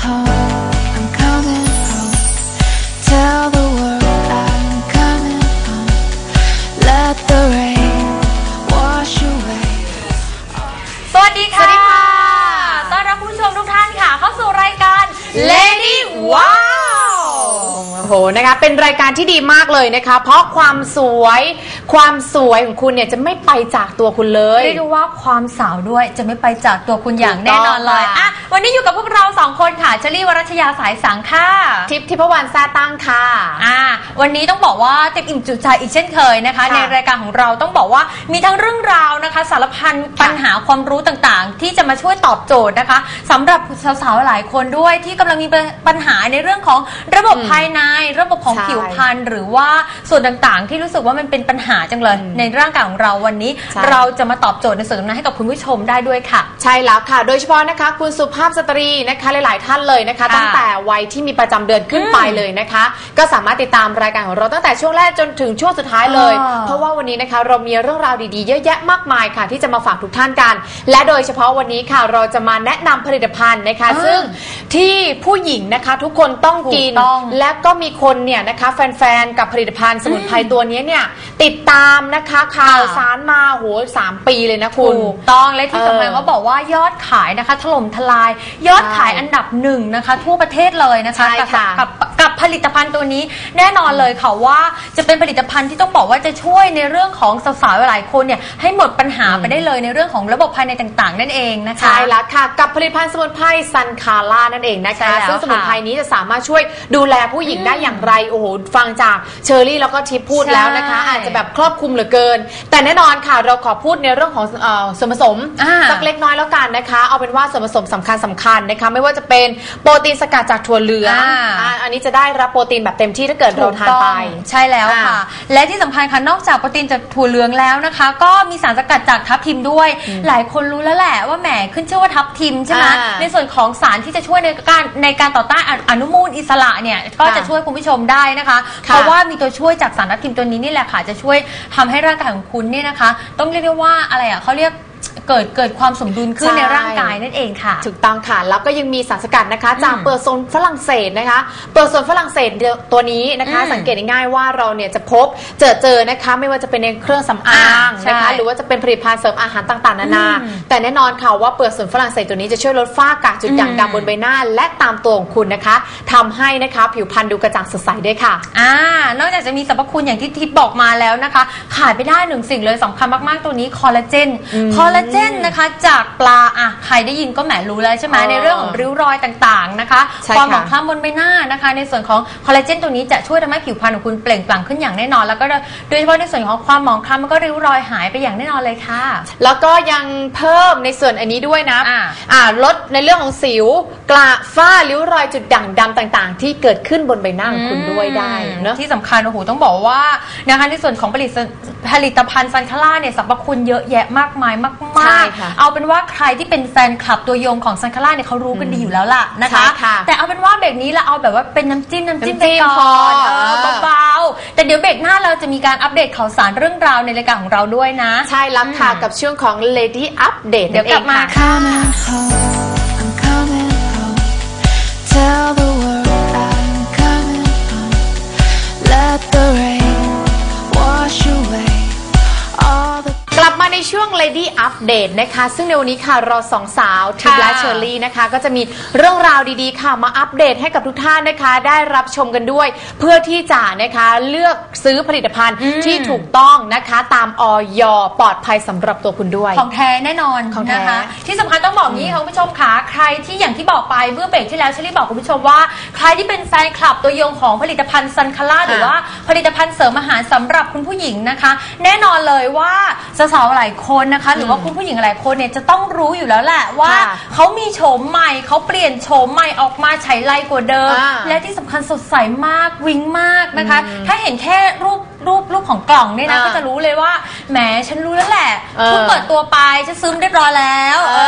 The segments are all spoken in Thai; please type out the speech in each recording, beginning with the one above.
home, หนะคะเป็นรายการที่ดีมากเลยนะคะ เพราะความสวยความสวยของคุณเนี่ยจะไม่ไปจากตัวคุณเลย เรียกได้ว่าความสาวด้วยจะไม่ไปจากตัวคุณอย่างแน่นอนเลยถูกต้องค่ะอะวันนี้อยู่กับพวกเราสองคนค่ะเชลี่วรัชยาสายสังค่ะทิพย์ทิพวรรณแซ่ตั้งค่ะอ่าวันนี้ต้องบอกว่าเต็มอิ่มจุใจอีกเช่นเคยนะคะค่ะในรายการของเราต้องบอกว่ามีทั้งเรื่องราวนะคะ สารพันค่ะปัญหาความรู้ต่างๆ ที่จะมาช่วยตอบโจทย์นะคะสำหรับสาวๆหลายคนด้วยที่กำลังมีปัญหาในเรื่องของระบบภายในระบบของใช่ผิวพรรณหรือว่าส่วนต่างๆ ที่รู้สึกว่ามันเป็นปัญหาจังเลย ในร่างกายของเราวันนี้ ใช่ เราจะมาตอบโจทย์ในส่วนตรงนั้นให้กับคุณผู้ชมได้ด้วยค่ะ ใช่แล้วค่ะ โดยเฉพาะนะคะ คุณสุภาพสตรีนะคะหลาย ๆ ท่านเลยนะคะ ค่ะตั้งแต่วัยที่มีประจำเดือนขึ้นไปเลยนะคะ ก็สามารถติดตามรายการของเราตั้งแต่ช่วงแรกจนถึงช่วงสุดท้ายเลย อ่าเพราะว่าวันนี้นะคะเรามีเรื่องราวดี ๆ เยอะแยะมากมายค่ะ ที่จะมาฝากทุกท่านกัน และโดยเฉพาะวันนี้ค่ะเราจะมาแนะนำผลิตภัณฑ์นะคะ อ่าซึ่งที่ผู้หญิงนะคะทุกคนต้องกิน ถูกต้อง และก็มีคนเนี่ยนะคะแฟนๆ กับผลิตภัณฑ์สมุนไพรตัวนี้เนี่ยติดตามนะคะข่าวค่ะสารมาโหสามปีเลยนะคุณ ถูกต้องและที่สำคัญเออเขาบอกว่ายอดขายนะคะถล่มทลาย ยอดขายใช่อันดับหนึ่งนะคะ ทั่วประเทศเลยนะคะใช่กับค่ะกับกับผลิตภัณฑ์ตัวนี้แน่นอนเลยค่ะว่าจะเป็นผลิตภัณฑ์ที่ต้องบอกว่าจะช่วยในเรื่องของสาวๆหลายคนเนี่ยให้หมดปัญหาไปได้เลยในเรื่องของระบบภายในต่างๆ นั่นเองนะคะ ใช่แล้วค่ะ กับผลิตภัณฑ์สมุนไพรซันคาร่านั่นเองนะใช่คะแล้วซึ่งสมุนไพรค่ะนี้จะสามารถช่วยดูแลผู้หญิงได้อย่างไรโอ้โหฟังจากเชอรี่แล้วก็ทิพย์พูดใช่แล้วนะคะอาจจะแบบครอบคลุมเหลือเกิน แต่แน่นอนค่ะเราขอพูดในเรื่องของเอ่อส่วนผสมอ่า สักเล็กน้อยแล้วกันนะคะ เอาเป็นว่าส่วนผสมสำคัญสำคัญนะคะ ไม่ว่าจะเป็นโปรตีนสกัดจากถั่วเหลืองอ่าอ่าอันนี้จะได้รับโปรตีนแบบเต็มที่ถ้าเกิดเราทานไปใช่แล้วค่ะอ่าและที่สำคัญค่ะนอกจากโปรตีนจากถั่วเหลืองแล้วนะคะ ก็มีสารสกัดจากทับทิมด้วย หลายคนรู้แล้วแหละว่าแหมขึ้นชื่อว่าทับทิมใช่ไหมอ่าในส่วนของสารที่จะช่วยในการในการต่อต้านออนุมูลอิสระเนี่ยก็จะค่ะ ช่วยคุณผู้ชมได้นะคะค่ะเพราะว่ามีตัวช่วยจากสารทับทิมตัวนี้นี่แหละค่ะจะช่วยทำให้ร่างกายของคุณเนี่ยนะคะ ต้องเรียกได้ว่าอะไรอะเขาเรียก เกิดเกิดความสมดุลขึ้นใช่ ในร่างกายนั่นเองค่ะ ถูกต้องค่ะ แล้วก็ยังมีสารสกัดนะคะ จากอืมเปลือกโซนฝรั่งเศสนะคะ เปลือกโซนฝรั่งเศสเดียวตัวนี้นะคะ อืมสังเกตง่ายๆว่าเราเนี่ยจะพบเจอเจอนะคะ ไม่ว่าจะเป็นในเครื่องสำอางอ่านะคะใช่หรือว่าจะเป็นผลิตภัณฑ์เสริมอาหารต่างๆนานา อืมแต่แน่นอนค่ะว่าเปลือกโซนฝรั่งเศสตัวนี้จะช่วยลดฝ้ากระจุดด่างอืม ดำบนใบหน้า และตามตัวของคุณนะคะทำให้นะคะผิวพรรณดูกระจ่างสดใสด้วยค่ะ อ่านอกจากจะมีสรรพคุณอย่างที่ทิพย์บอกมาแล้วนะคะ ขาดไม่ได้หนึ่งสิ่งเลยสำคัญมากๆตัวนี้คอลลาเจน คอลลาเจนนะคะจากปลาอะใครได้ยินก็แหมรู้แล้วใช่ไหมอ๋อในเรื่องของริ้วรอยต่างๆนะคะใช่ความหมค่ะองคล้ำบนใบหน้านะคะ ในส่วนของคอลลาเจนตัวนี้จะช่วยทำให้ผิวพรรณของคุณเปล่งปลั่งขึ้นอย่างแน่นอน แล้วก็โดยเฉพาะในส่วนของความหมองคล้ำแล้วก็ริ้วรอยหายไปอย่างแน่นอนเลยค่ะ แล้วก็ยังเพิ่มในส่วนอันนี้ด้วยนะอ่า อ่าลดในเรื่องของสิว กระฝ้าริ้วรอยจุดด่างดำต่างๆ ที่เกิดขึ้นบนใบหน้าของคุณด้วยได้เนอะ ที่สำคัญโอ้โหต้องบอกว่านะคะในส่วนของผลิตผลิตภัณฑ์ซันคาร่าเนี่ยสรรพคุณเยอะแยะมากมายมากใช่ๆค่ะเอาเป็นว่าใครที่เป็นแฟนคลับตัวยงของซันคาร่าเนี่ยเขารู้กันดีอยู่แล้วล่ะนะคะ ใช่ค่ะแต่เอาเป็นว่าเบรกนี้เราเอาแบบว่าเป็นน้ำจิ้มน้ำจิ้มน้ำจิ้ไปมก่อนพอเออเออเบาๆแต่เดี๋ยวเบรกหน้าเราจะมีการอัปเดตข่าวสารเรื่องราวในรายการของเราด้วยนะ ใช่แล้วค่ะ กับช่วงของ Lady Update เดี๋ยวกลับมานั่นเองค่ะ Coming home, I'm coming home. Tell the world I'm coming home. Let the ในช่วง Lady Update นะคะ ซึ่งในวันนี้ค่ะเราสองสาวทิพย์และเชอรี่นะคะ ก็จะมีเรื่องราวดีๆค่ะมาอัปเดตให้กับทุกท่านนะคะ ได้รับชมกันด้วย เพื่อที่จะนะคะเลือกซื้อผลิตภัณฑ์อืมที่ถูกต้องนะคะ ตามออยปลอดภัยสำหรับตัวคุณด้วย ของแท้แน่นอนของแท้นะคะ ที่สำคัญต้องบอกงี้ค่ะคุณผู้ชมค่ะใครที่อย่างที่บอกไปเมื่อเบรกที่แล้วเชลี่บอกคุณผู้ชมว่า ใครที่เป็นแฟนคลับตัวยงของผลิตภัณฑ์ซันคาร่าหรือว่าผลิตภัณฑ์เสริมอาหารสำหรับคุณผู้หญิงนะคะ แน่นอนเลยว่าสาวๆหลายคนนะคะ หรือว่าคุณผู้หญิงหลายคนเนี่ยจะต้องรู้อยู่แล้วแหละว่าค่ะเขามีโฉมใหม่เขาเปลี่ยนโฉมใหม่ออกมาฉายไลกว่าเดิม อ่าและที่สำคัญสดใสมากวิ้งมากนะคะ ถ้าเห็นแค่รูป รูปรูปของกล่องเนี่ยนะ อ่าก็จะรู้เลยว่าแหมฉันรู้แล้วแหละเออเพิ่งเปิดตัวไปฉันซึมเรียบร้อยแล้วเอ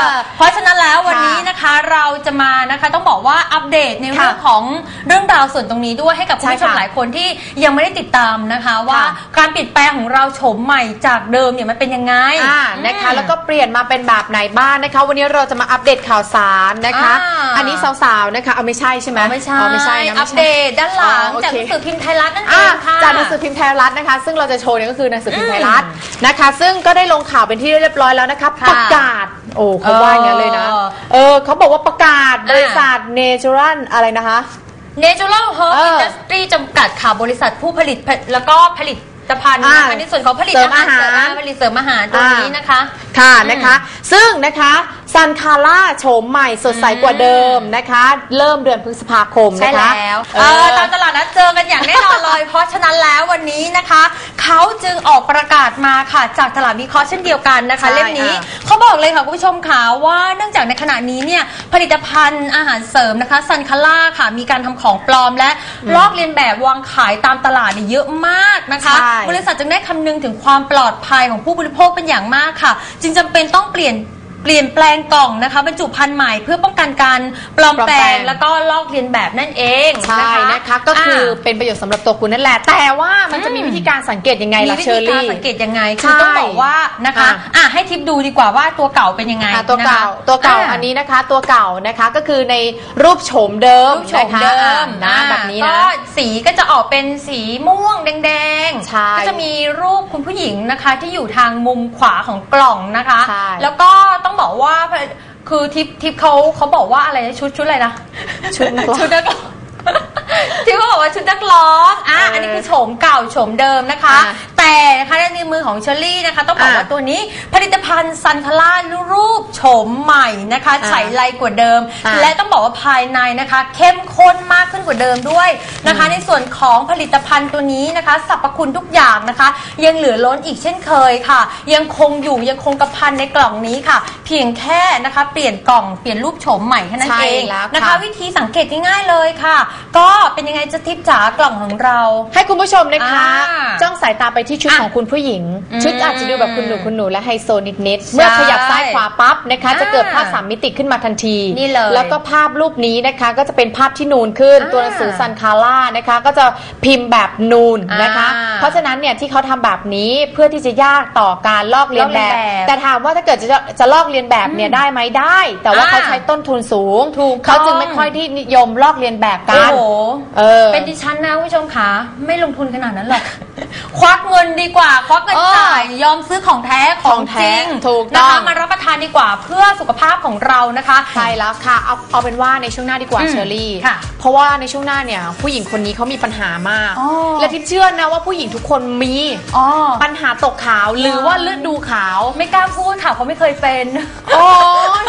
อเพราะฉะนั้นแล้ววันค่ะนี้นะคะเราจะมานะคะต้องบอกว่าอัปเดตในเรื่องค่ะของเรื่องราวส่วนตรงนี้ด้วยให้กับคุณผู้ชใช่มค่ะหลายคนที่ยังไม่ได้ติดตามนะคะ ว่าค่ะ การเปลี่ยนแปลงของเราโฉมใหม่จากเดิมเนี่ยมันเป็นยังไงอ่านะคะ อืม แล้วก็เปลี่ยนมาเป็นแบบไหนบ้างนะคะ วันนี้เราจะมาอัปเดตข่าวสารนะคะ อ่า อันนี้สาวๆนะคะเอาไม่ใช่ใช่ไหมไม่ใช่อ๋อไม่ใช่นะอัไม่ปใช่ เดตด้านหลังอ๋อโอเค จากหนังสือพิมพ์ไทยรัฐนั่นเออะงค่ะ จากหนังสือพิมพ์ไทยรัฐนะคะ ซึ่งเราจะโชว์เนี่ยก็คือหนังสือพิมพ์ไทยรัฐนะคะ ซึ่งก็ได้ลงข่าวเป็นที่เรียบร้อยแล้วนะคะค่ะประกาศ โอ้เขาว่าอย่างนั้นเลยนะเออเออเขาบอกว่าประกาศอ่าบริษัทเนเจอรัลอะไรนะคะ Natural Herb เออ Industry จำกัดค่ะบริษัทผู้ผลิตผลิตแล้วก็ผลิตภัณฑ์อ่านะคะในส่วนของผลิตเสริมอาหารอาหารเสริมผลิตเสริมอาหารตัวนี้นะคะ ค่ะนะคะ ซึ่งนะคะ ซันคาร่าโฉมใหม่สดใสกว่าเดิมนะคะ เริ่มเดือนพฤษภาคมใช่นะคะแล้วเอเอออตามตลาดนัดเจอกันอย่างแน่นอนเลย เพราะฉะนั้นแล้ววันนี้นะคะ เขาจึงออกประกาศมาค่ะจากตลาดวิเคราะห์เช่นเดียวกันนะคะใช่เล่มนี้อะเขาบอกเลยค่ะคุณผู้ชมค่ะว่าเนื่องจากในขณะนี้เนี่ยผลิตภัณฑ์อาหารเสริมนะคะซันคาร่าค่ะมีการทำของปลอมและลอกเลียนแบบวางขายตามตลาดเนี่ยเยอะมากนะคะใช่บริษัทจึงได้คำนึงถึงความปลอดภัยของผู้บริโภคเป็นอย่างมากค่ะ จึงจำเป็นต้องเปลี่ยน เปลี่ยนแปลงกล่องนะคะบรรจุภัณฑ์ใหม่เพื่อป้องกันการปลอมปลอมแปแปลลง งแล้วก็ลอกเลียนแบบนั่นเองใช่นะคะ ก็คืออา เป็นประโยชน์สำหรับตัวคุณนั่นแหละ แต่ว่ามันจะมีวิธีการสังเกตยังไงมีล่ะวิเชอธีการรี่ สังเกตยังไงใช่คือต้องบอกว่านะคะอะ อะให้ทิปดูดีกว่าว่าตัวเก่าเป็นยังไงอะตัวเก่านะคะตัวเก่าะอันนี้นะคะ ตัวเก่านะคะก็คือในรูปโฉมเดิมรูปโฉมเดิมนะคะอะนะอะแบบนี้ก็นะ สีก็จะออกเป็นสีม่วงแดงใช่ๆ ก็จะมีรูปคุณผู้หญิงนะคะที่อยู่ทางมุมขวาของกล่องนะคะ ใช่แล้วก็ต้องบอกว่าคือทิปทิปเขาเขาบอกว่าอะไรนะชุดชุดอะไรนะชุดนักร้องชุดนักร้องที่เขาบอกว่าชุดนักร้องอะเอออัอันนี้คือโฉมเก่าโฉมเดิมนะคะอะ แต่นะคะในมือของเชอรี่นะคะ ต้องบอกอะว่าตัวนี้ผลิตภัณฑ์ซันคาร่ารูปโฉมใหม่นะคะอะใสไลกว่าเดิมอะและต้องบอกว่าภายในนะคะ เข้มข้นมากขึ้นกว่าเดิมด้วยนะคะ ในส่วนของผลิตภัณฑ์ตัวนี้นะคะสรรพคุณทุกอย่างนะคะ ยังเหลือล้นอีกเช่นเคยค่ะ ยังคงอยู่ยังคงกระพันในกล่องนี้ค่ะ เพียงแค่นะคะเปลี่ยนกล่องเปลี่ยนรูปโฉมใหม่แค่นั้นใช่เองแล้วค่ะนะคะ วิธีสังเกตง่ายๆเลยค่ะ ก็เป็นยังไงจะทิปจ๋ากล่องของเรา ให้คุณผู้ชมนะคะอ่าจ้องสายตาไปที่ชุดอะของคุณผู้หญิงอืมชุดอาจจะดูแบบคุณหนูคุณหนูและไฮโซนิดๆเมื่อขยับซ้ายขวาปั๊บนะคะอ่าจะเกิดภาพสามมิติขึ้นมาทันทีนี่เลยแล้วก็ภาพรูปนี้นะคะ ก็จะเป็นภาพที่นูนขึ้นอ่าตัวหนังสือซันคาร่านะคะ ก็จะพิมพ์แบบนูนนะคะอ่าเพราะฉะนั้นเนี่ยที่เขาทำแบบนี้เพื่อที่จะยากต่อการลอกเลียนแบลอกบเลียนแบบ แต่ถามว่าถ้าเกิดจะจะลอกเลียนแบบเนี่ยได้ไหมได้ แต่ว่าอ่าเขาใช้ต้นทุนสูงถูกเขาจึงต้องไม่ค่อยที่นิยมลอกเลียนแบบกัโอ้นโหเออเป็นดิฉันนะคุณผู้ชมคะไม่ลงทุนขนาดนั้นหรอก ควักเงินดีกว่า ควักเงินเออจ่าย ยอมซื้อของแท้ขขอองงแท้จริงถูกนะต้อคะงมารับประทานดีกว่าเพื่อสุขภาพของเรานะคะ ใช่แล้วค่ะเอาเอาเป็นว่าในช่วงหน้าดีกว่าอืมเชอรี่ ค่ะเพราะว่าในช่วงหน้าเนี่ยผู้หญิงคนนี้เขามีปัญหามาก อ๋อ และทิพย์เชื่อนะว่าผู้หญิงทุกคนมีอ๋อ ปัญหาตกขาวหรือว่าเลือดดูขาวไม่กล้าพูดค่ะเพราะไม่เคยเป็น โอ้ย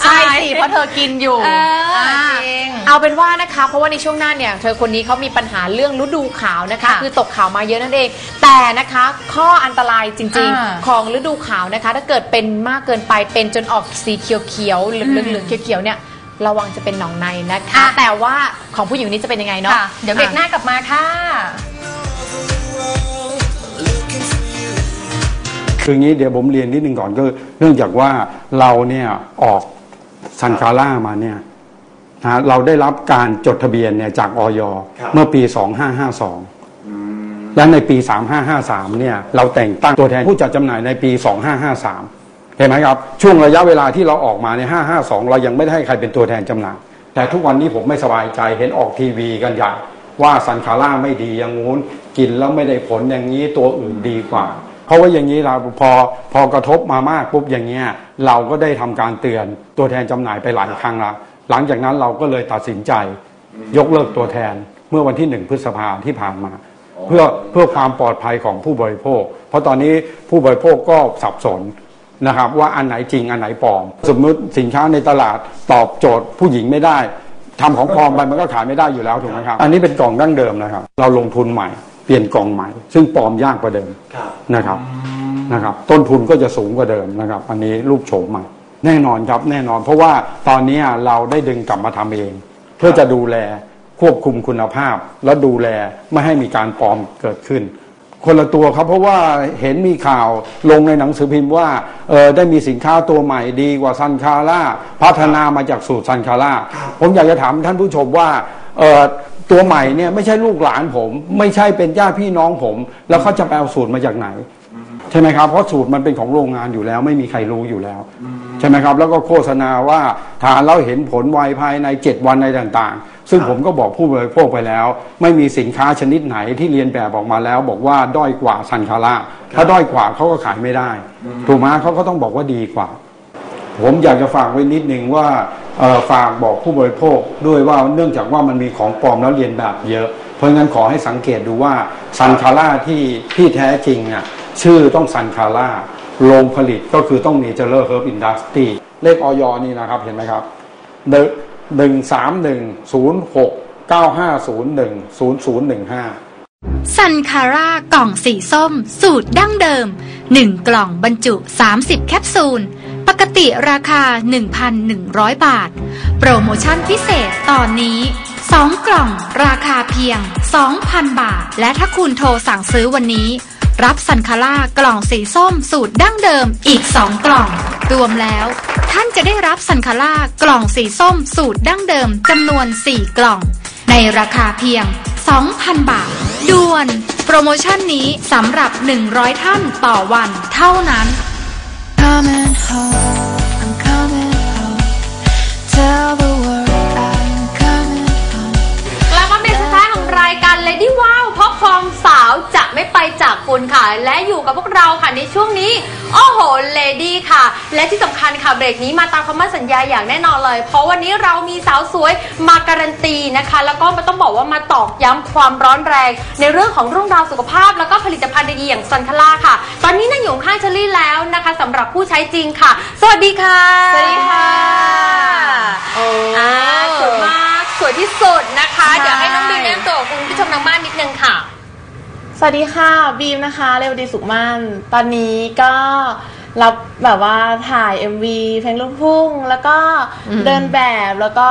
ใช่อายสิเพราะเธอกินอยู่เอออ่าจริงเอาเป็นว่านะคะ เพราะว่าในช่วงหน้าเนี่ยเธอคนนี้เขามีปัญหาเรื่องฤดูขาวนะคะ ค่ะ คือตกขาวมาเยอะนั่นเองแต่นะคะข้ออันตรายจริง อ่า ๆ ของฤดูขาวนะคะ ถ้าเกิดเป็นมากเกินไปเป็นจนออกสีเขียวๆเหลืองๆเหลืองๆเขียวๆเนี่ยระวังจะเป็นหนองในนะคะอะแต่ว่าของผู้หญิงคนนี้จะเป็นยังไงเนาะ ค่ะ เดี๋ยวเบรกหน้ากลับมาค่ะ คืองี้เดี๋ยวผมเรียนนิดนึงก่อนก็เนื่องจากว่าเราเนี่ยออกซันคาร่ามาเนี่ยนะเราได้รับการจดทะเบียนเนี่ยจากออยครับเมื่อปี 2552 และในปี 3553 เนี่ยเราแต่งตั้งตัวแทนผู้จัดจำหน่ายในปี 2553 เห็นไหมครับ ช่วงระยะเวลาที่เราออกมาใน 552 เรายังไม่ได้ให้ใครเป็นตัวแทนจำหน่าย แต่ทุกวันนี้ผมไม่สบายใจเห็นออกทีวีกันอย่ว่าซันคาร่าไม่ดีอย่างงู้นกินแล้วไม่ได้ผลอย่างนี้ตัวอื่นดีกว่า เพราะว่าอย่างนี้เราพอพอกระทบมามากปุ๊บอย่างเงี้ยเราก็ได้ทำการเตือนตัวแทนจำหน่ายไปหลายครั้งละหลังจากนั้นเราก็เลยตัดสินใจยกเลิกตัวแทนเมื่อวันที่หนึ่งพฤษภาที่ผ่านมา เพื่อเพื่อความปลอดภัยของผู้บริโภค เพราะตอนนี้ผู้บริโภคก็สับสนนะครับว่าอันไหนจริงอันไหนปลอม สมมติสินค้าในตลาดตอบโจทย์ผู้หญิงไม่ได้ทำของปลอมไปมันก็ขายไม่ได้อยู่แล้วถูกไหมครับ อันนี้เป็นกล่องดั้งเดิมนะครับ เราลงทุนใหม่เปลี่ยนกล่องใหม่ ซึ่งปลอมยากกว่าเดิมครับนะครับนะครับ ต้นทุนก็จะสูงกว่าเดิมนะครับ อันนี้รูปโฉมใหม่ แน่นอนครับแน่นอน เพราะว่าตอนนี้เราได้ดึงกลับมาทำเอง เพื่อจะดูแล ควบคุมคุณภาพ และดูแลไม่ให้มีการปลอมเกิดขึ้น คนละตัวครับเพราะว่าเห็นมีข่าวลงในหนังสือพิมพ์ว่าเออได้มีสินค้าตัวใหม่ดีกว่าซันคาร่าพัฒนามาจากสูตรซันคาร่าผมอยากจะถามท่านผู้ชมว่าเออตัวใหม่เนี่ยไม่ใช่ลูกหลานผม ไม่ใช่เป็นญาติพี่น้องผม แล้วเขาจะไปเอาสูตรมาจากไหน ใช่ไหมครับเพราะสูตรมันเป็นของโรงงานอยู่แล้ว ไม่มีใครรู้อยู่แล้ว ใช่ไหมครับ แล้วก็โฆษณาว่าทานแล้วเห็นผลไวภายใน 7 วันในต่างๆ ซึ่งผมก็บอกผู้บริโภคไปแล้ว ไม่มีสินค้าชนิดไหนที่เรียนแบบออกมาแล้ว บอกว่าด้อยกว่าซันคาร่าถ้าด้อยกว่าเขาก็ขายไม่ได้ ถูกไหมเขาก็ต้องบอกว่าดีกว่า ผมอยากจะฝากไว้นิดนึงว่าเอ่อฝากบอกผู้บริโภคด้วยว่าเนื่องจากว่ามันมีของปลอมแล้วเรียนแบบเยอะ เพราะงั้นขอให้สังเกตดูว่าซันคาร่าที่ที่แท้จริงน่ะ ชื่อต้องซันคาร่าโรงผลิตก็คือต้องเนเจอร์เฮิร์บอินดัสตรีเลขออยนี่นะครับเห็นไหมครับหนึ่งสามหนึ่งศูนย์หกเก้าห้าศูนย์หนึ่งศูนย์ศูนย์หนึ่งห้าซันคาร่ากล่องสีส้ม สูตรดั้งเดิม 1 กล่องบรรจุ 30 แคปซูล ปกติราคา 1,100 บาท โปรโมชั่นพิเศษตอนนี้ 2 กล่องราคาเพียง 2,000 บาท และถ้าคุณโทรสั่งซื้อวันนี้ รับซันคาร่ากล่องสีส้มสูตรดั้งเดิมอีก 2 กล่อง รวมแล้ว ท่านจะได้รับซันคาร่ากล่องสีส้มสูตรดั้งเดิมจำนวน 4 กล่อง ในราคาเพียง 2,000 บาท ด่วน โปรโมชั่นนี้สำหรับ 100 ท่านต่อวันเท่านั้น Coming home, I'm coming home. Tell the world I'm coming home. กลับมาเป็นสุดท้ายของรายการ Lady Wow เพราะคลอง สาวจะไม่ไปจากคุณค่ะ และอยู่กับพวกเราค่ะในช่วงนี้ โอ้โห Lady ค่ะ และที่สำคัญค่ะเบรกนี้มาตามคำมั่นสัญญาอย่างแน่นอนเลย เพราะวันนี้เรามีสาวสวยมาการันตีนะคะ แล้วก็มาต้องบอกว่ามาตอกย้ำความร้อนแรง ในเรื่องของเรื่องราวสุขภาพ แล้วก็ผลิตภัณฑ์ดีๆอย่างซันคาร่าค่ะ ตอนนี้นั่งอยู่ข้างเชอรี่แล้วนะคะสำหรับผู้ใช้จริงค่ะ สวัสดีค่ะ สวัสดีค่ะอ่าสวยมากสวยที่สุดนะคะใช่เดี๋ยวให้น้องบีมแนะนำตัวกับคุณผู้ชมทางบ้านนิดนึงค่ะ สวัสดีค่ะ บีมนะคะ เรวดีสุขมั่น ตอนนี้ก็ รับแบบว่าถ่าย MV เพลงลูกทุ่ง แล้วก็เดินแบบแล้วก็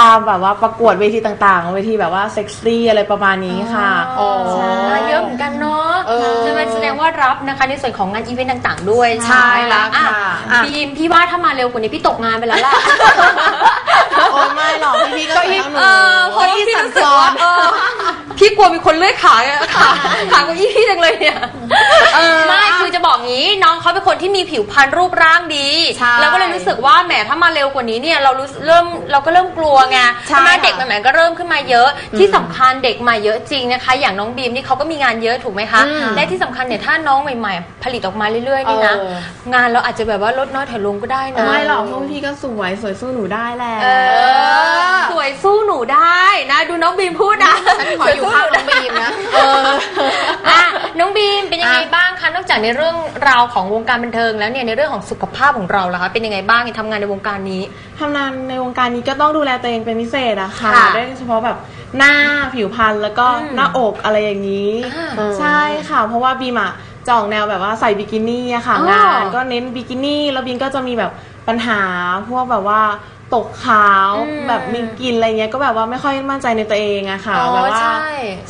ตามแบบว่าประกวดเวทีต่างๆ เวทีแบบว่าเซ็กซี่อะไรประมาณนี้ค่ะอ๋อใช่เยอะเหมือนกันเนาะเออจะเป็นแสดงว่ารับนะคะในส่วนของงานอีเวนต์ต่างๆ ด้วยใช่แล้วอ่ค่ะอะบีมพี่ว่าถ้ามาเร็วกว่านี้พี่ตกงานไปแล้วล่ะโอ้ยไม่หรอกพี่ๆก็สวยทั้งหนูเออเพราะว่าพี่รู้สึกว่าเออพี่กลัวมีคนเลื่อยขาขาขาเก้าอี้พี่จังเลยเนี่ยไม่คือจะบอกงี้น้องเขาเป็นคนที่มีผิวพรรณรูปร่างดีใช่แล้วก็เลยรู้สึกว่าแหมถ้ามาเร็วกว่านี้เนี่ยเรารู้สึกเริ่มเราก็เริ่มกลัวไงใช่ไหมค่ะเด็กใหม่ๆก็เริ่มขึ้นมาเยอะ ที่สำคัญเด็กใหม่เยอะจริงนะคะ อย่างน้องบีมนี่เขาก็มีงานเยอะถูกไหมคะ อืมและที่สำคัญเนี่ยถ้าน้องใหม่ๆ ผลิตออกมาเรื่อยๆนี่นะเออ งานเราอาจจะแบบว่าลดน้อยถอยลงก็ได้นะ ไม่หรอกพวกพี่ก็สวยสวยสู้หนูได้แหละ เออสวยสู้หนูได้นะ ดูน้องบีมพูดนะฉันขออยู่ข้างน้องบีมนะ เออ อะน้องบีมเป็นยังไงอะ บ้างคะนอกจากในเรื่องราวของวงการบันเทิงแล้วเนี่ยในเรื่องของสุขภาพของเราล่ะคะเป็นยังไงบ้างเนี่ยทำงานในวงการนี้ ทำงานในวงการนี้ก็ต้องดูแลตัวเองเป็นพิเศษอะค่ะค่ะโดยเฉพาะแบบหน้าผิวพรรณแล้วก็อืมหน้าอกอะไรอย่างนี้ อ่าใช่ค่ะ เพราะว่าบีมอะจะออกแนวแบบว่าใส่บิกินี่อะค่ะอ๋องานก็เน้นบิกินี่แล้วบีมก็จะมีแบบปัญหาพวกแบบว่าตกขาวอืมแบบมีกลินอะไรเงี้ยก็แบบว่าไม่ค่อยมั่นใจในตัวเองอะค่ะอ๋อแบบว่าใช่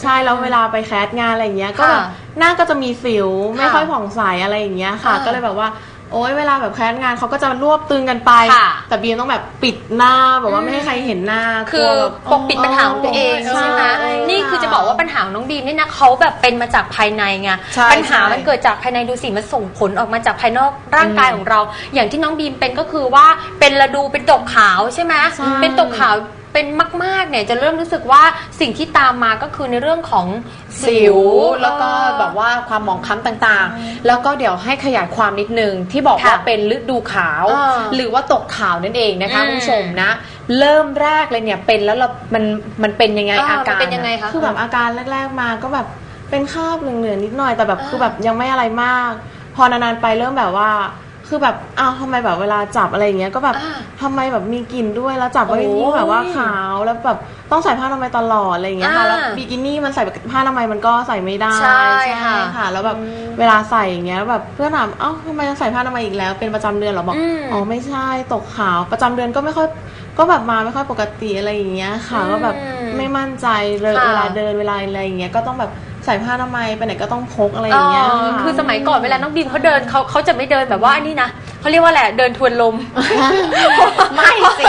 ใช่แล้วเวลาไปแคสงานอะไรเงี้ย ก็ค่ะแบบหน้าก็จะมีสิวไม่ค่ะค่อยผ่องใสอะไรอย่างเงี้ยค่ะอ่าก็เลยแบบว่าโอ๊ยเวลาแบบแคสงานเขาก็จะรวบตึงกันไปค่ะแต่บีมต้องแบบปิดหน้าแบบว่าไม่ให้ใครเห็นหน้า คือกลัวแบบปกปิดปัญหาของตัวเองใช่ไหมใช่นี่คือจะบอกว่าปัญหาของน้องบีมเนี่ยนะเขาแบบเป็นมาจากภายในไงใช่ปัญหาใช่มันเกิดจากภายในดูสิมันส่งผลออกมาจากภายนอกร่างกายของเรา อย่างที่น้องบีมเป็นก็คือว่าเป็นระดูเป็นตกขาวใช่ไหมใช่เป็นตกขาว เป็นมาก ๆ เนี่ยจะเริ่มรู้สึกว่าสิ่งที่ตามมาก็คือในเรื่องของสิวแล้วก็แบบว่าความหมองคล้ำต่างๆ แล้วก็เดี๋ยวให้ขยายความนิดนึง ที่บอกว่าค่ะเป็นฤดูขาวอ่าหรือว่าตกขาวนั่นเองนะคะอืมคุณผู้ชมนะ เริ่มแรกเลยเนี่ยเป็นแล้วเรา มันมันเป็นยังไงอ่าอาการมันเป็นยังไงคะคือแบบอาการแรก ๆมาก็แบบเป็นคราบเหลืองๆนิดหน่อยแต่แบบอ่าคือแบบยังไม่อะไรมาก พอนานๆไปเริ่มแบบว่า คือแบบอ้าวทำไมแบบเวลาจับอะไรอย่างเงี้ยก็แบบอ่าทำไมแบบมีกลิ่นด้วยแล้วจับไว้โอ้ยยิ่งแบบว่าขาวแล้วแบบต้องใส่ผ้าอนามัยตลอดอะไรอย่างเงี้ยค่ะอ่าแล้วบิกินี่มันใส่ผ้าอนามัยมันก็ใส่ไม่ได้ใช่ค่ะค่ะ แล้วแบบเวลาใส่อย่างเงี้ยแบบเพื่อนถามเอ้าทำไมต้องใส่ผ้าอนามัยอีกแล้วเป็นประจำเดือนเหรอบอกอืมอ๋อไม่ใช่ตกขาวประจำเดือนก็ไม่ค่อยก็แบบมาไม่ค่อยปกติอะไรอย่างเงี้ยค่ะอืมก็แบบไม่มั่นใจเลยค่ะ เวลาเดินเวลาอะไรอย่างเงี้ยก็ต้องแบบ ใส่ผ้าทำไมยไปไหนก็ต้องพกอะไรอย่างเงี้ย คือสมัยก่อนเวลาน้องบีมเขาเดินเขาเขาจะไม่เดินแบบว่าอันนี้นะเขาเรียกว่าแหละไรเดินทวนลม ไม่สิ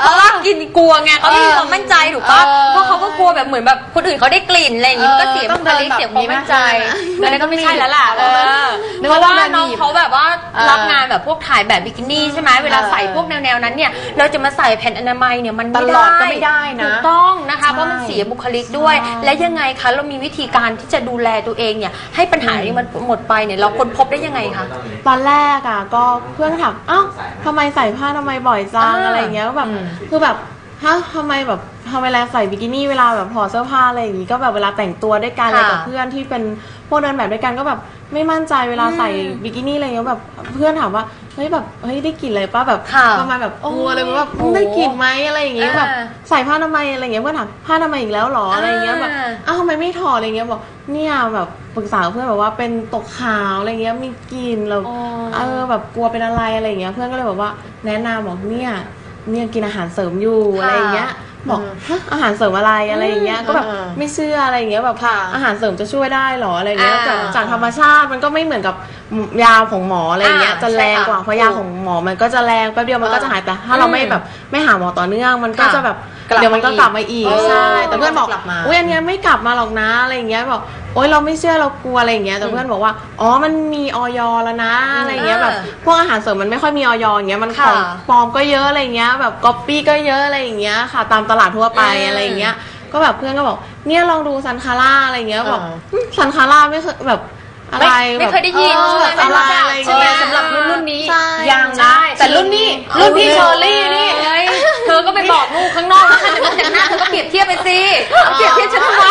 เพราะว่ากินกลัวไงเขาไม่มีความมั่นใจถูกปะเออเพราะเขาก็กลัวแบบเหมือนแบบคนอื่นเขาได้กลิ่นอะไรอย่างงี้มันก็เสียเออบุคลิกต้องเดินแบบเสียความมั่นใจนี้ไหมอันนั้นก็ไม่ใช่แล้วล่ะเออนึกเพว่าราะว่าต้องเดินน้องหนีบเขาแบบว่าเออรับงานแบบพวกถ่ายแบบบิกินี่ใช่ไหมเวลาเออใส่พวกแนวๆนั้นเนี่ยเราจะมาใส่แผ่นอนามัยเนี่ยมันไม่ตลอดก็ไม่ได้นะ ถูกต้องนะคะใช่เพราะมันเสียบุคลิกด้วย และยังไงคะเรามีวิธีการที่จะดูแลตัวเองเนี่ยให้ปัญหานี้มันหมดไปเนี่ยเราค้นพบได้ยังไงคะ ตอนแรกอะก็เพื่อนก็ถามอ้าวทำไมใส่ผ้าทำไมยบ่อยจังอ่าอะไรอย่างเงี้ยก็แบบอืม คือแบบฮะทำไมแบบทำไมเวลาใส่บิกินี่เวลาแบบถอดเสื้อผ้าอะไรอย่างงี้ก็แบบเวลาแต่งตัวด้วยกันอะไรค่ะกับเพื่อนที่เป็นพวกเดินแบบด้วยกันก็แบบไม่มั่นใจเวลาใส่บิกินี่อะไรเงี้ยแบบเพื่อนถามว่าเฮ้ยแบบเฮ้ยได้กลิ่นอะไรป่ะแบบค่ะประมาณแบบกลัวเลยแบบโอ้ได้กลิ่นไหมอะไรอย่างเงี้ยแบบอ่าใส่ผ้าทำไมยอะไรเงี้ยเพื่อนถามผ้าทำไมยอีกแล้วหรออะไรเงี้ยแบบอ่า อ้าวทำไมไม่ถอดอะไรเงี้ยบอกเนี่ยแบบปรึกษาเพื่อนแบบว่าเป็นตกขาวอะไรเงี้ยมีกลิ่นเราอ๋อเออแบบกลัวเป็นอะไรอะไรเงี้ยเพื่อนก็เลยบอกว่าแนะนำบอกเนี่ยเนี่ยกินอาหารเสริมอยู่ค่ะอะไรอย่างเงี้ย บอกฮะอาหารเสริมอะไรอะไรอย่างเงี้ยก็แบบอืมไม่เชื่ออะไรอย่างเงี้ยแบบค่ะอาหารเสริมจะช่วยได้หรออะไรเงี้ยอ่าจากจากธรรมชาติมันก็ไม่เหมือนกับยาของหมออะไรเงี้ยอ่าจะแรงใช่ค่ะกว่าเพราะยาของหมอมันก็จะแรงแป๊บเดียวมันก็จะหายแต่ถ้าเราไม่แบบไม่หาหมอต่อเนื่องมันก็ค่ะจะแบบ กลับเดี๋ยวมันก็มาอีกกลับมาอีกเออใช่แต่เพื่อนบอกมันก็จะกลับมาอุ้ยอันเนี้ยไม่กลับมาหรอกนะอะไรอย่างเงี้ยบอกโอ๊ยเราไม่เชื่อเรากลัวอะไรอย่างเงี้ยแต่เพื่อนบอกว่าอ๋อมันมีออยแล้วนะอะไรอย่างเงี้ยแบบพวกอาหารเสริมมันไม่ค่อยมีออยอย่างเงี้ยมันของค่ะปลอมก็เยอะอะไรอย่างเงี้ยแบบก๊อปปี้ก็เยอะอะไรอย่างเงี้ยค่ะ ตามตลาดทั่วไปอืมอะไรอย่างเงี้ย ก็แบบเพื่อนก็บอกเนี่ยลองดูซันคาร่าอะไรอย่างเงี้ยบอกอ่า อืมซันคาร่าไม่เคยแบบ อะไรไม่แบบเคยได้ยินเออใช่ไหมแบบอะไรไม่รู้จักอะไรอย่างใช่ไหมเงี้ยสำหรับรุ่นรุ่นนี้ใช่ยังใช่นะแต่รุ่นนี้รุ่นพี่เชอรี่นี่เฮ้ยเธอก็ไปบอกลูกข้างนอกนะถ้าจะต้องแต่งหน้าเธอก็เปรียบเทียบไปสิเปรียบเทียบฉันทำไม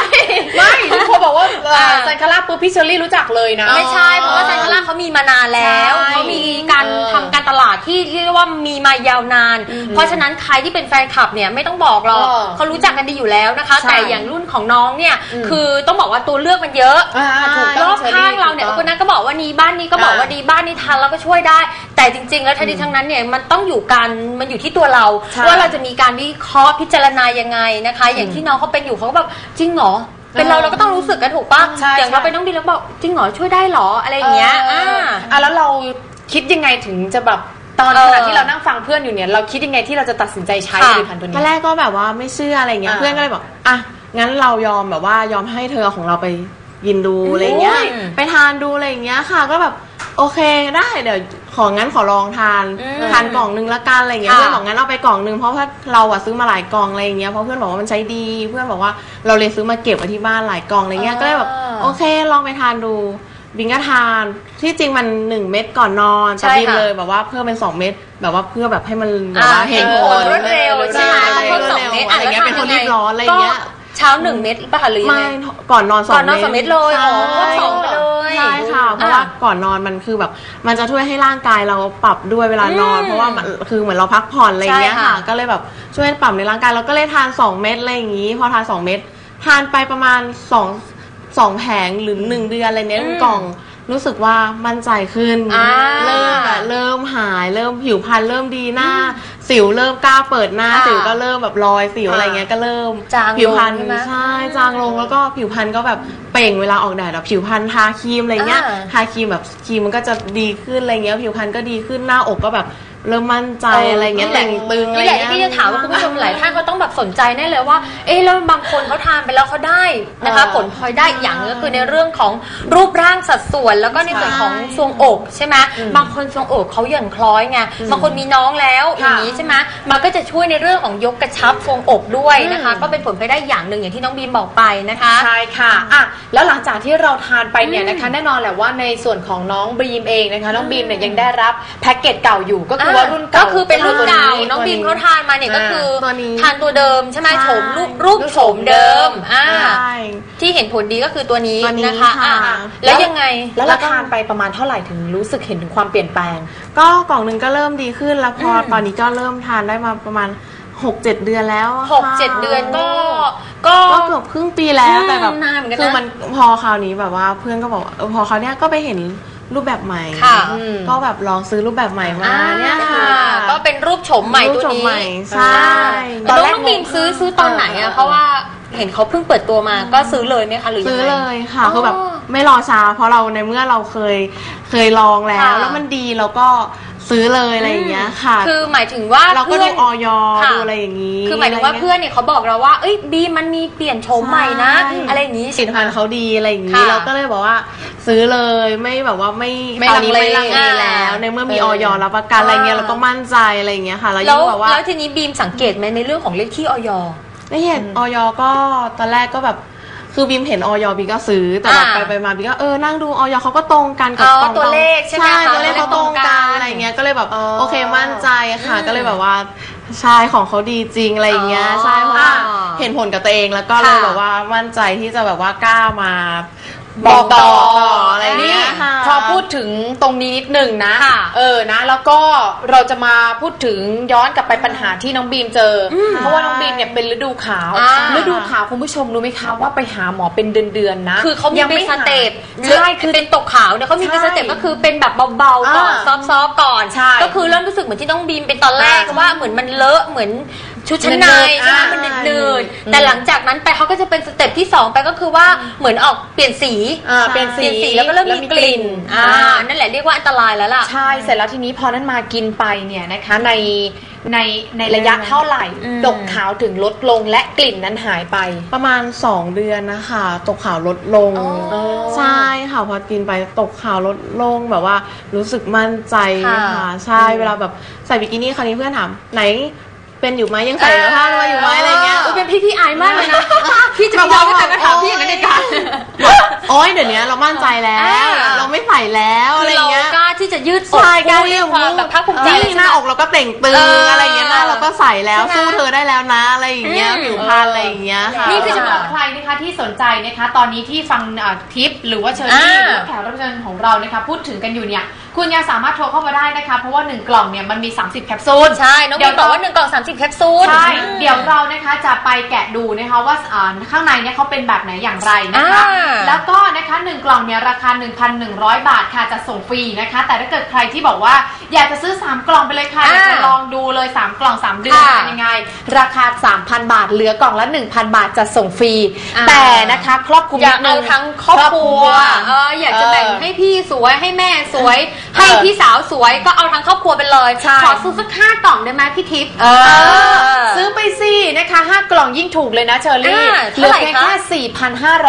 ไม่พอบอกว่าเอ่ออ่าซันคาร่าปุ๊บพี่เชอรี่รู้จักเลยนะ ไม่ใช่เพราะว่าซันคาร่าเขามีมานานแล้วใช่เขามีการเออทำการ ตลาดที่เรียกได้ว่ามีมายาวนาน เพราะฉะนั้นใครที่เป็นแฟนคลับเนี่ยไม่ต้องบอกหรอกเออเขารู้จักกันดีอยู่แล้วนะคะ ใช่แต่อย่างรุ่นของน้องเนี่ยอืมคือต้องบอกว่าตัวเลือกมันเยอะอ่าถูกรต้ออบข้างเราเนี่ยถูกคนนั้นก็บอกว่านี้บ้านนี้ก็บอกว่าดีบ้านนี้ทานแล้วก็ช่วยได้ แต่จริง ๆ แล้วทั้งนี้ทั้งนั้นเนี่ยมันต้องอยู่กันมันอยู่ที่ตัวเราใช่ว่าเราจะมีการวิเคราะห์พิจารณายังไงนะคะ อย่างที่น้องเขาเป็นอยู่เขาก็แบบจริงเหรอเป็นเราเราก็ต้องรู้สึกกันถูกปะใช่อย่างเราใช่เป็นน้องบีแล้วบอกจริงเหรอช่วยได้เหรออะไรอย่างเงี้ยเอออ่า อะแล้วเรา คิดยังไงถึงจะแบบตอนเออขณะที่เรานั่งฟังเพื่อนอยู่เนี่ย เราคิดยังไงที่เราจะตัดสินใจใช้ค่ะผลิตภัณฑ์ตัวตอนนี้แรกก็แบบว่าไม่เชื่ออะไรเงี้ยอ่าเพื่อนก็เลยบอกอะงั้นเรายอมแบบว่ายอมให้เธอเอาของเราไปกินดูอะไรเงี้ยอืมไปทานดูอะไรเงี้ยค่ะ ก็แบบโอเคได้เดี๋ยวของงั้นขอลองทานอืมทานกล่องนึงละกันอะไรเงี้ยค่ะเพื่อนบอกงั้นเอาไปกล่องนึงเพราะว่าเราอะซื้อมาหลายกล่องอะไรเงี้ยเพราะเพื่อนบอกว่ามันใช้ดี เพื่อนบอกว่าเราเลยซื้อมาเก็บไว้ที่บ้านหลายกล่องอะไรเงี้ยก็เลยแบบโอเคลองไปทานดู บิงก็ทานที่จริงมันหนึ่งเม็ดก่อนนอนแต่ใช่บิมค่ะเลยแบบว่าเพิ่มเป็นสองเม็ดแบบว่าเพื่อแบบให้มันแบบว่าอ่าเห็นผผลลรวดเร็วใช่ไหมใช่เพิ่มสองเม็ดอะไรเงี้ยเป็นคนรีบร้อนอะไรเงี้ยก็เช้าหนึ่งเม็ดป่ะคะหรือยังไม่ไง ก่อนนอนสองก่อนนอนสองเม็ดเลยอ๋อเพิ่มสองไปเลยใช่ค่ะเพราะว่าก่อนนอนมันคือแบบ มันจะช่วยให้ร่างกายเราปรับด้วยเวลานอน อืมเพราะว่ามันคือเหมือนเราพักผ่อนอะไรเงี้ยใช่ค่ะค่ะ ก็เลยแบบช่วยปรับในร่างกายเราก็เลยทานสองเม็ดอะไรอย่างงี้ พอทานสองเม็ดทานไปประมาณสอง สองแผงหรือหนึ่งเดือนอะไรเนี้ยอืมกล่องรู้สึกว่ามั่นใจขึ้นอ่าเริ่มแบบเริ่มหาย เริ่มผิวพรรณเริ่มดีหน้า สิวเริ่มกล้าเปิดหน้าค่ะสิวก็เริ่มแบบรอยสิวอะไรเงี้ยก็เริ่มจางลงผิวพรรณใช่ไหมใช่จางลงแล้วก็ผิวพรรณก็แบบเปล่งเวลาออกแดดอะผิวพรรณทาครีมอะไรเงี้ยอ่า ทาครีมแบบครีมมันก็จะดีขึ้นอะไรเงี้ยผิวพรรณก็ดีขึ้นหน้าอกก็แบบเริ่มมั่นใจอะไรเงี้ยแต่งตึงอะไรนี่แหละเงี้ย ที่จะถามว่าคุณผู้ชมหลายท่านก็ต้องแบบสนใจแน่เลยว่า เอ๊ะแล้วบางคนเขาทานไปแล้วเขาได้นะคะ เออผลพลอยได้อีกอย่างหนึงก็คือในเรื่องของรูปร่างสัดส่วน แล้วก็ในส่วนของทรวงอกใช่ไหมบางคนทรวงอกเขาหย่อนคล้อยไงบางคนมีน้องแล้วอย่างนี้ใช่ไหมมันก็จะช่วยในเรื่องของยกกระชับทรวงอกด้วยนะคะ ก็เป็นผลพลอยได้อย่างหนึ่งอย่างที่น้องบีมบอกไปนะคะ ใช่ค่ะ อะแล้วหลังจากที่เราทานไปเนี่ยนะคะแน่นอนแหละว่าในส่วนของน้องบีมเองนะคะน้องบีมเนี่ยยังได้รับแพ็กเกจเก่าอยู่ก็คือว่ารุ่นเก่าก็คือเป็นรุ่นเก่าตัวน้องบีมเขาทานมาเนี่ยก็คือตัวนี้ทานตัวเดิมใช่ไหมใช่โฉมรูปรูปโฉมเดิมอ่าใช่ที่เห็นผลดีก็คือตัวนี้ตัวนี้นะคะค่ะอะแล้วยังไงแล้วเราทานไปประมาณเท่าไหร่ถึงรู้สึกเห็นถึงความเปลี่ยนแปลง ก็กล่องหนึ่งก็เริ่มดีขึ้นแล้วพออมตอนนี้ก็เริ่มทานได้มาประมาณ หกเจ็ดเดือนแล้วอะหกเจ็ดค่ะเดือนก็ก็ ก็เกือบครึ่งปีแล้วอืมแต่แบบนานเหมือนกันนะคือมันพอคราวนี้แบบว่าเพื่อนก็บอกว่าเออพอคราวเนี้ยก็ไปเห็นรูปแบบใหม่ค่ะอืม ก็แบบลองซื้อรูปแบบใหม่มาอ่าเนี่ยก็ค่ะก็เป็นรูปโฉมใหม่ตัวรูปโฉมนี้ใหม่ใช่ตอนแรกน้องบีมซื้อซื้อตอนไหนอะเพราะว่าเห็นเขาเพิ่งเปิดตัวมาก็ซื้อเลยไหมคะหรือยังซื้อไง เลยค่ะอ๋อคือแบบไม่รอช้าเพราะเราในเมื่อเราเคยเคยลองแล้ว ค่ะแล้วมันดีเราก็ ซื้อเลยอะไรอย่างเงี้ยค่ะ คือหมายถึงว่าเราก็พื่ดูนออยค่ะ ดูอะไรอย่างงี้ คือหมายถึงว่าเพื่อนเนี่ยเขาบอกเราว่า เอ้ยบีมันมีเปลี่ยนโฉมใหม่นะ ใช่ อะไรอย่างนี้สินค้าเขาดีอะไรอย่างงี้ค่ะเราก็เลยบอกว่า ซื้อเลยไม่แบบว่าไม่ไม่ตอนนี้ลังเลไม่ลังเลแล้ว ในเมื่อมีออยรับประกันอะไรเงี้ยเราก็มั่นใจอะไรอย่างเงี้ยค่ะแล้วแล้ยิ่วงแบบว่าแล้วทีนี้บีมสังเกตไหมในเรื่องของเลขที่ออยไม่เห็นออยก็ตอนแรกก็แบบ คือบีมเห็นออยบีก็ซื้อแต่แบบอ่าไปไปมาบีก็เออนั่งดูออยเขาก็ตรงกันกับอ๋อตรงตัวเลขใช่ไหมใช่คะตัวเลขเขาตรงตัวเลขตรงกักันนอะไรเงี้ยก็เลยแบบอ๋อโอเคมั่นใจค่ะอืมก็เลยแบบว่าใช่ของเขาดีจริงอะไรอย่างเงี้ยอ๋อใช่เพราะว่าเห็นผลกับตัวเองแล้วก็เลยค่ะแบบว่ามั่นใจที่จะแบบว่ากล้ามา บอกต่ออะไรอย่างนี่เงี้ยค่ะพอพูดถึงตรงนี้นิดหนึ่งนะค่ะเออนะ แล้วก็เราจะมาพูดถึงย้อนกลับไปปัญหาที่น้องบีมเจออเพราะว่าน้องบีมเนี่ยเป็นฤดูขาวอ่า ฤดูขาวคุณผู้ชมรู้ไหมคะว่าไปหาหมอเป็นเดือนๆนะคือเขามียังเป็นไม่สหาย เต็ปใช่คือเป็นตกขาวเนี่ยเขามีเป็นใช่สเต็ปก็คือเป็นแบบเบาๆก่อนอ่าซอฟต์ๆก่อนใช่ก็คือเริ่มรู้สึกเหมือนที่น้องบีมเป็นตอนแรกอ่าว่าเหมือนมันเลอะเหมือนชุดชั้นในเนิร์ดๆใช่ไหมอ่ามันเนิร์ดๆแต่หลังจากนั้นไปเขาก็จะเป็นสเต็ป ที่สองไปก็คือว่าเหมือนออกเปลี่ยนสีอ่าเป็นเปสีลี่ยนสีแล้วก็เริ่มมีกลิ่นอ่า นั่นแหละเรียกว่าอันตรายแล้วล่ะ ใช่เสร็จแล้วทีนี้พอนั้นมากินไปเนี่ยนะคะในในในระยะเท่าไหร่อืม ดกขาวถึงลดลงและกลิ่นนั้นหายไป ประมาณ 2 เดือนนะคะตกขาวลดลง อ๋อใช่ค่ะพอกินไปตกขาวลดลงแบบว่ารู้สึกมั่นใจค่ะค่ะใช่เวลาแบบใส่บิกินี่คราวนี้เพื่อนถามไหน เป็นอยู่ไหมยังใส่เสื้อผ้ามาอยู่ไหมอะไรเงี้ยเออเป็นพี่พี่อายมากเลยนะพี่จะไม่ยอมให้ใครมาถามพี่อย่างนั้นเด็ดขาดโอ๊ยเดี๋ยวนี้เรามั่นใจแล้วอ่าเราไม่ใส่แล้วอะไรเราเงี้ยกล้าที่จะยืดอกใช่กล้าพูดเรียกความแบบภาคภูมิใจเลยหใช่ไหมน้าอกเราก็เต่งตึงเออออะไรเงี้ยหน้าเราก็ใส่แล้วใช่ไหมสู้เธอได้แล้วนะอะไรอย่างเงี้ยอืมผิวพรรณอะไรอย่างเงี้ยค่ะนี่คือจะบอกใครนะคะที่สนใจนะคะ ตอนนี้ที่ฟังอ่าทิปหรือว่าเชอรี่อ่าหรือว่าแขกรับเชิญของเรานะคะพูดถึงกันอยู่เนี่ยคุณยังสามารถโทรเข้ามาได้นะคะ เพราะว่า 1 กล่องเนี่ยมันมี 30 แคปซูล ใช่ น้องเดี๋บียวมบอกว่าหนึ่งกล่องสามสิบแคปซูล ใช่ เดี๋ยวเรานะคะจะไปแกะดูนะคะว่าอ่าข้างในเนี่ยเขาเป็นแบบไหนอย่างไรนะคะ อ่า แล้วก็นะคะหนึ่งกล่องเนี่ยราคา 1,100 บาทค่ะจะส่งฟรีนะคะ แต่ถ้าเกิดใครที่บอกว่าอยากจะซื้อ 3 กล่องไปเลยค่ะอยากจะลองดูเลย 3 กล่อง 3 เดือนค่ะเป็นยังไง ราคา 3,000 บาท เหลือกล่องละ 1,000 บาทจะส่งฟรี อ่า แต่นะคะครอบคลุมอยากนิดนึเอาทั้งครอบครัวเอออยากจะแบ่งให้พี่สวยให้แม่สวยให้พี่สาวสวยก็เอาทั้งครอบครัวไปเลยใช่ ขอซื้อสักห้ากล่องได้ไหมพี่ทิพย์ เออ ซื้อไปสินะคะ5กล่องยิ่งถูกเลยนะเชอรี่อ่าเหลืเท่าอไหร่เพียงคะแค่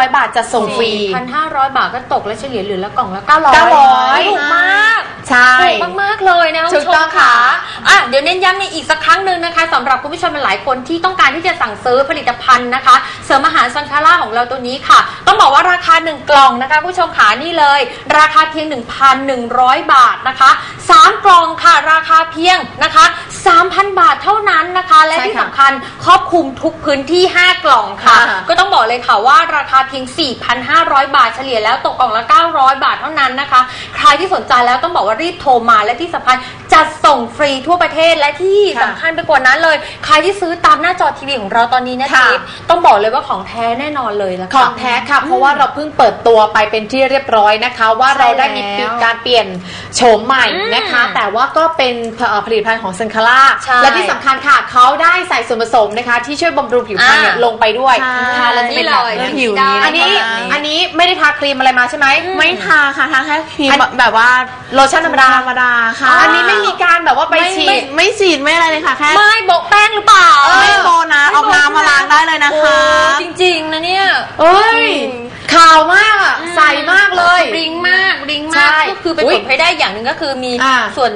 4,500 บาทจะส่งฟรี พันห้าร้อยบาทก็ตกแล้วเฉลี่ยเหลือละกล่องละเก้าร้อย900 ถูกมากใช่ ถูกมากๆเลยนะคุณถูผู้กชต้อมงค่ะ ค่ะอะเดี๋ยวเน้นย้ำในอีกสักครั้งหนึ่งนะคะสำหรับคุณผู้ชมหลายคนที่ต้องการที่จะสั่งซื้อผลิตภัณฑ์นะคะ เสริมอาหารซันคาร่าของเราตัวนี้ค่ะ ต้องบอกว่าราคา 1 กล่องนะคะคุณผู้ชมขานี่เลย ราคาเพียง 1,100บาทนะคะ3กล่องค่ะราคาเพียงนะคะ 3,000 บาทเท่านั้นนะคะ และใช่ที่ค่ะสำคัญครอบคลุมทุกพื้นที่ 5 กล่องค่ะค่ะก็ต้องบอกเลยค่ะว่าราคาเพียง 4,500 บาทเฉลี่ยแล้วตกกล่องละ 900 บาทเท่านั้นนะคะ ใครที่สนใจแล้วต้องบอกว่ารีบโทรมาและที่สำคัญจัดส่งฟรีทั่วประเทศและที่ค่ะสำคัญไปกว่านั้นเลย ใครที่ซื้อตามหน้าจอทีวีของเราตอนนี้นะค่ะทิพย์ต้องบอกเลยว่าของแท้แน่นอนเลยละขค่ะองแท้ค่ะ เพราะว่าเราเพิ่งเปิดตัวไปเป็นที่เรียบร้อยนะคะ ว่าใช่เราได้มีแล้วการเปลี่ยนโฉมใหม่นะคะอืมแต่ว่าก็เป็นเอ่อผลิตภัณฑ์ของซันคาร่าใช่และที่สำคัญค่ะเขาได้ใส่ส่วนผสมนะคะ ที่ช่วยบำรุงผิวพรรณเนี่ยอ่าลงไปด้วยใช่ทาแล้วจะเป็นแบบนี่เลยนี้ผิวได้อันนี้ประมาณนี้อันนี้ไม่ได้ทาครีมอะไรมาใช่ไหมไม่ทาค่ะทาแค่ครีมอันแบบว่าโลชั่นธรรมดาธรรมดาค่ะ อันนี้ไม่มีการแบบว่าไปไม่ฉีไม่ดไม่ฉีดไม่อะไรเลยค่ะแค่ไม่บอกแป้งหรือเปล่าไม่โบนะเอาน้ำมาล้างได้เลยนะโอ้คะจริงๆนะเนี่ยเอ้ย ขาวมากอะใสมากเลยริงมากริงใช่มากก็คือเป็นอุ๊ผยลพลอยได้อย่างหนึ่งก็คือมีอ่า ส่วน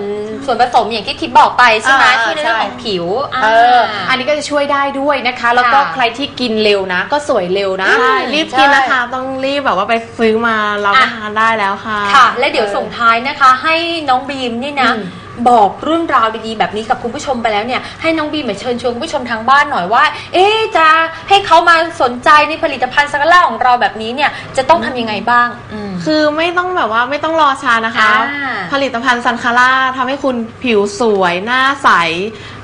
ส่วนผสมอย่างที่ทิพย์บอกไปใช่ไหมอ่าที่ในเรื่องใช่ ของผิวเอออันนี้ก็จะช่วยได้ด้วยนะคะ แล้วก็ค่ะใครที่กินเร็วนะ ก็สวยเร็วนะ ใช่ รีบกินนะคะ ต้องรีบแบบว่าไปซื้อมาเราก็ทานได้แล้วค่ะ ค่ะ และเดี๋ยวส่งท้ายนะคะ ให้น้องบีมนี่นะ อืม บอกเรื่องราวดีๆ แบบนี้กับคุณผู้ชมไปแล้วเนี่ยให้น้องบีมมาเชิญชวนคุณผู้ชมทางบ้านหน่อยว่า เอ๊ะจะให้เขามาสนใจในผลิตภัณฑ์สักล่าของเราแบบนี้เนี่ยจะต้องทำยังไงบ้างอืม คือไม่ต้องแบบว่าไม่ต้องรอช้านะคะ อ่าผลิตภัณฑ์ซันคาร่าทำให้คุณผิวสวย หน้าใส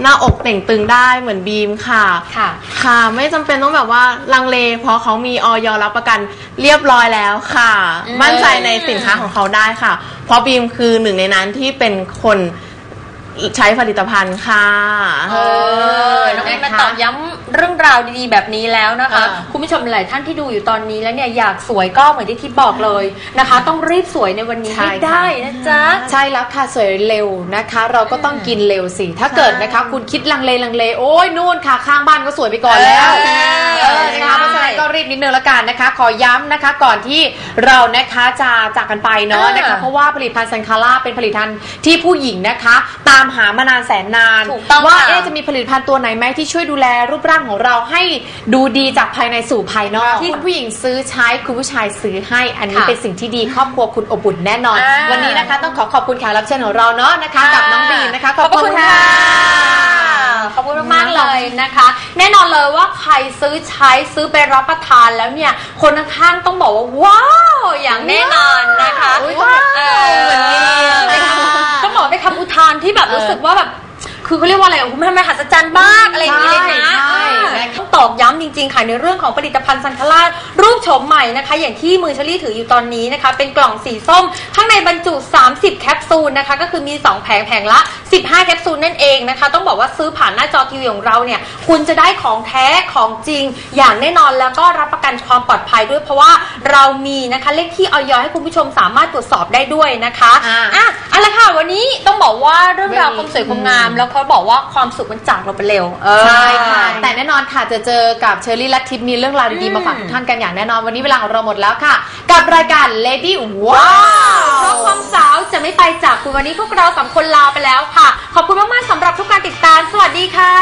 หน้าอกเต่งตึงได้เหมือนบีมค่ะ ค่ะค่ะ ไม่จำเป็นต้องแบบว่าลังเล เพราะเขามีออยรับประกันเรียบร้อยแล้วค่ะ อืม มั่นใจในสินค้าของเขาได้ค่ะ เพราะบีมคือหนึ่งในนั้นที่เป็นคน ใช้ผลิตภัณฑ์ค่ะ เออน้องเอ็มนมาตอบย้ำ เรื่องราวดีๆแบบนี้แล้วนะคะ อ่า คุณผู้ชมหลายท่านที่ดูอยู่ตอนนี้แล้วเนี่ยอยากสวยก็เหมือนที่ทิพย์บอกเลยนะคะ ต้องรีบสวยในวันนี้ใช่ให้ค่ะ ได้นะจ๊ะ ใช่แล้วค่ะสวยเร็วนะคะ เราก็ต้องกินเร็วสิ ถ้าเกิดนะคะ คุณคิดลังเลลังเลโอ้ยนู่นค่ะข้างบ้านก็สวยไปก่อนแล้วเออเออนะคะเพราะฉะนั้นก็รีบนิดนึงละกันนะคะ ขอย้ำนะคะก่อนที่เรานะคะจะจากกันไปเนาะเออนะคะเพราะว่าผลิตภัณฑ์ซันคาร่าเป็นผลิตภัณฑ์ที่ผู้หญิงนะคะ ตามหามานานแสนนาน ถูกต้องว่าค่ะ เอ๊ะจะมีผลิตภัณฑ์ตัวไหนไหมที่ช่วยดูแลรูปร่างของเราให้ดูดีจากภายในสู่ภายนอกที่คุณผู้หญิงซื้อใช้คุณผู้ชายซื้อให้อันนี้ค่ะเป็นสิ่งที่ดีครอบครัวคุณอบอุ่นแน่นอนอ่าวันนี้นะคะต้องขอขอบคุณแขกรับเชิญของเราเนาะนะคะกับน้องบีมนะคะขอบคุณค่ะขอบคุณมากๆเลยนะคะ แน่นอนเลยว่าใครซื้อใช้ซื้อไปรับประทานแล้วเนี่ย คนข้างๆต้องบอกว่า ว้าว อย่างแน่นอนนะคะอุ๊ยเออเหมือนมีต้องบอกเป็นคำอุทานที่แบบรู้สึกว่าแบบ คือเขาเรียกว่าอะไรอะคุณแม่มหัศจรรย์มากอะไรอย่างนี้เลยนะใช่อ่าใช่ ต้องตอกย้ำจริงๆค่ะในเรื่องของผลิตภัณฑ์ซันคลาดรูปโฉมใหม่นะคะ อย่างที่มือเชลี่ถืออยู่ตอนนี้นะคะ เป็นกล่องสีส้ม ข้างในบรรจุ 30 แคปซูลนะคะ ก็คือมี 2 แผงแผงละ 15 แคปซูลนั่นเองนะคะ ต้องบอกว่าซื้อผ่านหน้าจอทีวีของเราเนี่ย คุณจะได้ของแท้ของจริง อย่างแน่นอนแล้วก็รับประกันความปลอดภัยด้วย เพราะว่าเรามีนะคะเลขที่ออยให้คุณผู้ชมสามารถตรวจสอบได้ด้วยนะคะอ่าอะเอาละค่ะวันนี้ต้องบอกว่าเรื่องราวความสวยความงามแล้วเขาบอกว่าความสุขมันจากเราไปเร็วใช่ค่ะ แต่แน่นอนค่ะจะเจอกับเชอรี่และทิพย์มีเรื่องราวดีๆมาฝากทุกท่านกันอย่างแน่นอนวันนี้เวลาของเราหมดแล้วค่ะ กับรายการ Lady ว้าวเพราะความสาวจะไม่ไปจากคุณวันนี้พวกเราสามคนลาไปแล้วค่ะ ขอบคุณมากๆสำหรับทุกการติดตาม สวัสดีค่ะ